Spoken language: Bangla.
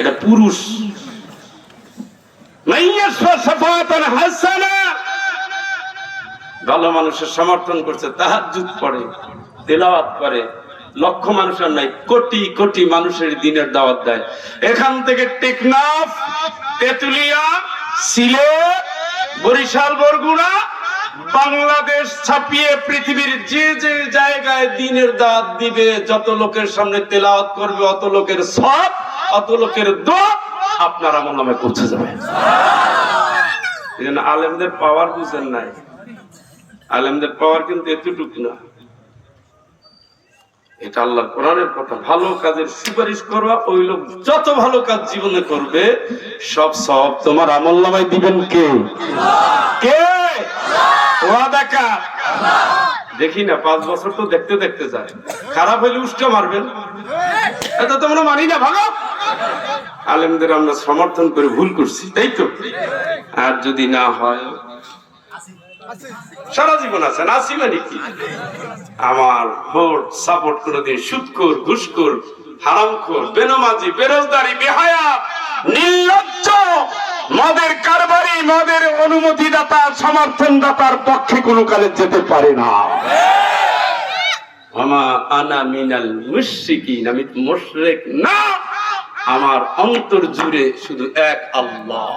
এটা পুরুষ। ভালো মানুষের সমর্থন করছে, তাহাজ্জুদ পড়ে, তেলাওয়াত করে। লক্ষ মানুষের নাই, কোটি কোটি মানুষের দিনের দাওয়াত দেয়। এখান থেকে টেকনাফ, তেতুলিয়া, সিলেট, বরিশাল, বরগুনা বাংলাদেশ ছাপিয়ে পৃথিবীর যে যে জায়গায় দিনের দাওয়াত দিবে, যত লোকের সামনে তেলাওয়াত করবে, অত লোকের সব অত লোকের দোয়া আপনার আমল নামে পৌঁছে যাবে। আলেমদের পাওয়ার বুঝেন নাই। আলেমদের পাওয়ার কিন্তু এতটুকু না। এটা আল্লাহ কোরআনের কথা। ভালো কাজের সুপারিশ করবা, ওই লোক যত ভালো কাজ জীবনে করবে, সব সব তোমার আমল নামায় দিবেন কে? দেখি। না, পাঁচ বছর তো দেখতে দেখতে যায়। খারাপ হইলে উষ্টা মারবেন। এটা তোমরা মানি না, ভালো। আলেমদের আমরা সমর্থন করে ভুল করছি, তাই তো? আর যদি না হয়, সারা জীবন আছে নাসি মানে কি? আমার ভোট সাপোর্ট করে দিন সুৎকর ঘুষকর হারামখোর, বেনমাজি বেরোজগারি বেহায়া মদের অনুমতি দাতা সমর্থন দাতার পক্ষে কোনো কালে যেতে পারে না। আমা আনা মিনাল মুশরিকিন, আমি মুশরিক না। আমার অন্তর জুড়ে শুধু এক আল্লাহ।